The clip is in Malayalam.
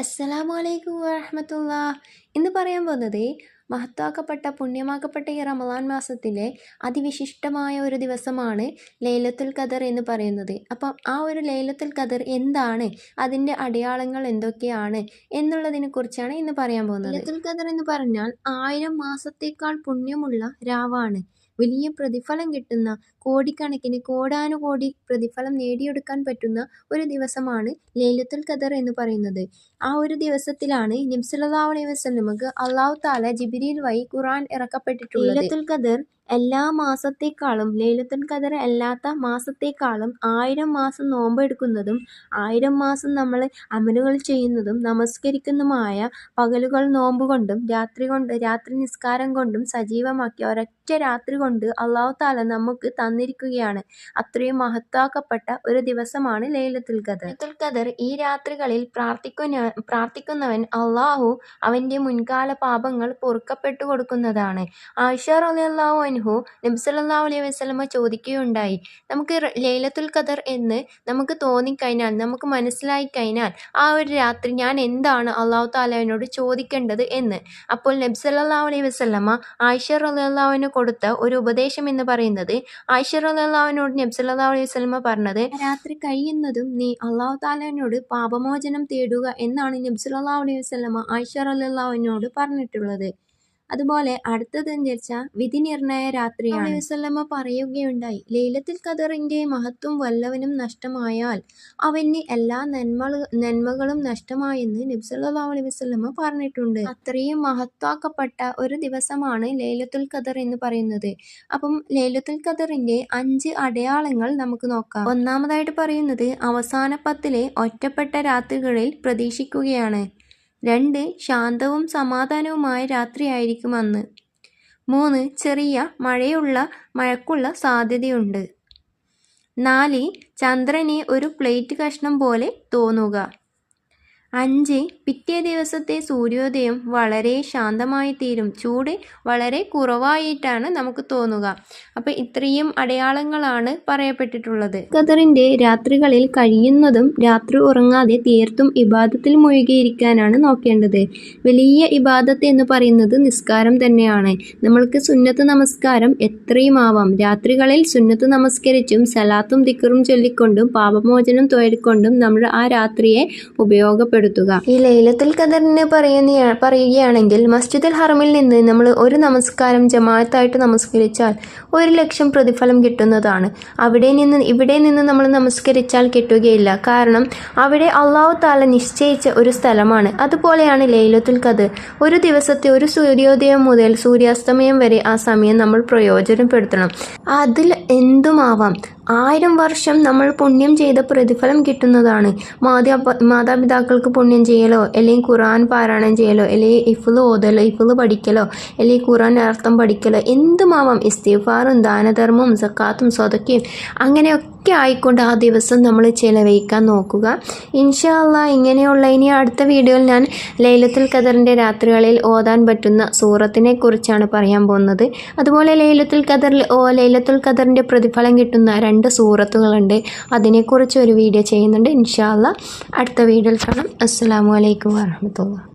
അസ്സലാമു വാഹമത്തുള്ള ഇന്ന് പറയാൻ പോകുന്നത് മഹത്താക്കപ്പെട്ട പുണ്യമാക്കപ്പെട്ട ഈ റമദാൻ മാസത്തിലെ അതിവിശിഷ്ടമായ ഒരു ദിവസമാണ് ലൈലത്തുൽ ഖദർ എന്ന് പറയുന്നത്. അപ്പം ആ ഒരു ലൈലത്തുൽ ഖദർ എന്താണ്? അതിന്റെ അടയാളങ്ങൾ എന്തൊക്കെയാണ്? എന്നുള്ളതിനെ കുറിച്ചാണ് ഇന്ന് പറയാൻ പോകുന്നത്. ലൈലത്തുൽ ഖദർ എന്ന് പറഞ്ഞാൽ ആയിരം മാസത്തേക്കാൾ പുണ്യമുള്ള രാവാണ്. വലിയ പ്രതിഫലം കിട്ടുന്ന കോടിക്കണക്കിന് കോടാനുകോടി പ്രതിഫലം നേടിയെടുക്കാൻ പറ്റുന്ന ഒരു ദിവസമാണ് ലൈലത്തുൽ ഖദർ എന്ന് പറയുന്നത്. ആ ഒരു ദിവസത്തിലാണ് നബ്സല്ലാഹു അലൈഹി വസ്ലമക്ക് അള്ളാഹു താല ജിബിരിയിൽ വഴി ഖുർആൻ ഇറക്കപ്പെട്ടിട്ടുള്ളത്. ലൈലത്തുൽ ഖദർ എല്ലാ മാസത്തേക്കാളും ലൈലത്തുൽ ഖദർ അല്ലാത്ത മാസത്തേക്കാളും ആയിരം മാസം നോമ്പെടുക്കുന്നതും ആയിരം മാസം നമ്മൾ അമലുകൾ ചെയ്യുന്നതും നമസ്കരിക്കുന്നതുമായ പകലുകൾ നോമ്പ് കൊണ്ടും രാത്രി കൊണ്ട് രാത്രി നിസ്കാരം കൊണ്ടും സജീവമാക്കി ഒരൊറ്റ രാത്രി കൊണ്ട് അള്ളാഹു താല നമുക്ക് തന്നിരിക്കുകയാണ്. അത്രയും മഹത്വാക്കപ്പെട്ട ഒരു ദിവസമാണ് ലൈലത്തുൽ ഖദർ. ലൈലത്തുൽ ഖദർ ഈ രാത്രികളിൽ പ്രാർത്ഥിക്കുന്ന പ്രാർത്ഥിക്കുന്നവൻ അള്ളാഹു അവന്റെ മുൻകാല പാപങ്ങൾ പൊറുക്കപ്പെട്ടു കൊടുക്കുന്നതാണ് ആയിഷ റളിയല്ലാഹു അൻഹു നബ്സല്ലാ അലൈഹി വസല്ലമ ചോദിക്കുകയുണ്ടായി. നമുക്ക് ലൈലത്തുൽ ഖദർ എന്ന് നമുക്ക് തോന്നിക്കഴിഞ്ഞാൽ നമുക്ക് മനസ്സിലായി കഴിഞ്ഞാൽ ആ ഒരു രാത്രി ഞാൻ എന്താണ് അള്ളാഹു താലാവിനോട് ചോദിക്കേണ്ടത് എന്ന്? അപ്പോൾ നബ്സല്ലാ അലൈഹി വസല്ലമ ആയിഷ റളിയല്ലാഹുവിന് കൊടുത്ത ഒരു ഉപദേശം എന്ന് പറയുന്നത് ആയിഷ റളിയല്ലാഹുവിനോട് നബ്സല്ലാ അലൈഹി വസല്ലമ പറഞ്ഞത് രാത്രി കഴിയുന്നതും നീ അള്ളാഹു താലാവിനോട് പാപമോചനം തേടുക എന്നാണ് നബ്സല്ലാ അലൈഹി വസല്ലമ ആയിഷ റളിയല്ലാഹുവിനോട് പറഞ്ഞിട്ടുള്ളത്. അതുപോലെ അടുത്തതെന്ന് വെച്ചാൽ വിധിനിർണയ രാത്രിയാണ്. വസല്ലമ്മ പറയുകയുണ്ടായി. ലൈലത്തിൽ ഖദറിന്റെ മഹത്വം വല്ലവനും നഷ്ടമായാൽ അവന് എല്ലാ നന്മ നന്മകളും നഷ്ടമായെന്ന് നബ്സല്ലാ അലൈഹി വസ്ല്ലമ്മ പറഞ്ഞിട്ടുണ്ട്. അത്രയും മഹത്വാക്കപ്പെട്ട ഒരു ദിവസമാണ് ലൈലത്തുൽ ഖദർ എന്ന് പറയുന്നത്. അപ്പം ലൈലത്തുൽ ഖദറിന്റെ അഞ്ച് അടയാളങ്ങൾ നമുക്ക് നോക്കാം. ഒന്നാമതായിട്ട് പറയുന്നത് അവസാന പത്തിലെ ഒറ്റപ്പെട്ട രാത്രികളിൽ പ്രതീക്ഷിക്കുകയാണ്. രണ്ട് ശാന്തവും സമാധാനവുമായ രാത്രിയായിരിക്കും അന്ന്. മൂന്ന് ചെറിയ മഴയുള്ള മഴക്കുള്ള സാധ്യതയുണ്ട്. നാല് ചന്ദ്രനെ ഒരു പ്ലേറ്റ് കഷ്ണം പോലെ തോന്നുക. അഞ്ച് പിറ്റേ ദിവസത്തെ സൂര്യോദയം വളരെ ശാന്തമായി തീരും ചൂട് വളരെ കുറവായിട്ടാണ് നമുക്ക് തോന്നുക. അപ്പോൾ ഇത്രയും അടയാളങ്ങളാണ് പറയപ്പെട്ടിട്ടുള്ളത്. ഖദറിന്റെ രാത്രികളിൽ കഴിയുന്നതും രാത്രി ഉറങ്ങാതെ തീർത്തും ഇബാദത്തിൽ മുഴുകിയിരിക്കാനാണ് നോക്കേണ്ടത്. വലിയ ഇബാദത്ത് എന്ന് പറയുന്നത് നിസ്കാരം തന്നെയാണ്. നമ്മൾക്ക് സുന്നത്ത് നമസ്കാരം എത്രയും ആവാം രാത്രികളിൽ സുന്നത്ത് നമസ്കരിച്ചും സലാത്തും ദിക്കറും ചൊല്ലിക്കൊണ്ടും പാപമോചനം തോരിക്കൊണ്ടും നമ്മൾ ആ രാത്രിയെ ഉപയോഗപ്പെടുത്തും. ഉൾപ്പെടുത്തുക ഈ ലൈലത്തുൽ ഖദറിന് പറയുന്ന പറയുകയാണെങ്കിൽ മസ്ജിദുൽ ഹറമിൽ നിന്ന് നമ്മൾ ഒരു നമസ്കാരം ജമാഅത്തായിട്ട് നമസ്കരിച്ചാൽ ഒരു ലക്ഷം പ്രതിഫലം കിട്ടുന്നതാണ്. അവിടെ നിന്ന് ഇവിടെ നിന്ന് നമ്മൾ നമസ്കരിച്ചാൽ കിട്ടുകയില്ല. കാരണം അവിടെ അള്ളാഹു താല നിശ്ചയിച്ച ഒരു സ്ഥലമാണ്. അതുപോലെയാണ് ലൈലത്തുൽ ഖദർ. ഒരു ദിവസത്തെ ഒരു സൂര്യോദയം മുതൽ സൂര്യാസ്തമയം വരെ ആ സമയം നമ്മൾ പ്രയോജനപ്പെടുത്തണം. അതിൽ എന്തുമാവാം? ആയിരം വർഷം നമ്മൾ പുണ്യം ചെയ്ത പ്രതിഫലം കിട്ടുന്നതാണ്. മാതാ മാതാപിതാക്കൾക്ക് പുണ്യം ചെയ്യലോ? അല്ലെങ്കിൽ ഖുറാൻ പാരായണം ചെയ്യലോ? അല്ലെങ്കിൽ ഇഫുൽ ഓതലോ? ഇഫുൽ പഠിക്കലോ? അല്ലെങ്കിൽ ഖുറാൻ അർത്ഥം പഠിക്കലോ? എന്തുമാവാം? ഇസ്തിഫാറും ദാനധർമ്മവും സക്കാത്തും സ്വതക്കയും അങ്ങനെയൊക്കെ ആയിക്കൊണ്ട് ആ ദിവസം നമ്മൾ ചിലവഴിക്കാൻ നോക്കുക. ഇൻഷാല്ല ഇങ്ങനെയുള്ള ഇനി അടുത്ത വീഡിയോയിൽ ഞാൻ ലൈലത്തുൽ ഖദറിന്റെ രാത്രികളിൽ ഓതാൻ പറ്റുന്ന സൂറത്തിനെ കുറിച്ചാണ് പറയാൻ പോകുന്നത്. അതുപോലെ ലൈലത്തുൽ ഖദറിൽ ഓ ലൈലത്തുൽ ഖദറിന്റെ പ്രതിഫലം കിട്ടുന്ന രണ്ട് സൂറത്തുകളുണ്ട്. അതിനെക്കുറിച്ച് ഒരു വീഡിയോ ചെയ്യുന്നുണ്ട്. ഇൻഷാല്ല അടുത്ത വീഡിയോയിൽ കാണാം. അസ്സാം വലൈക്കും വാഹമത്തുള്ള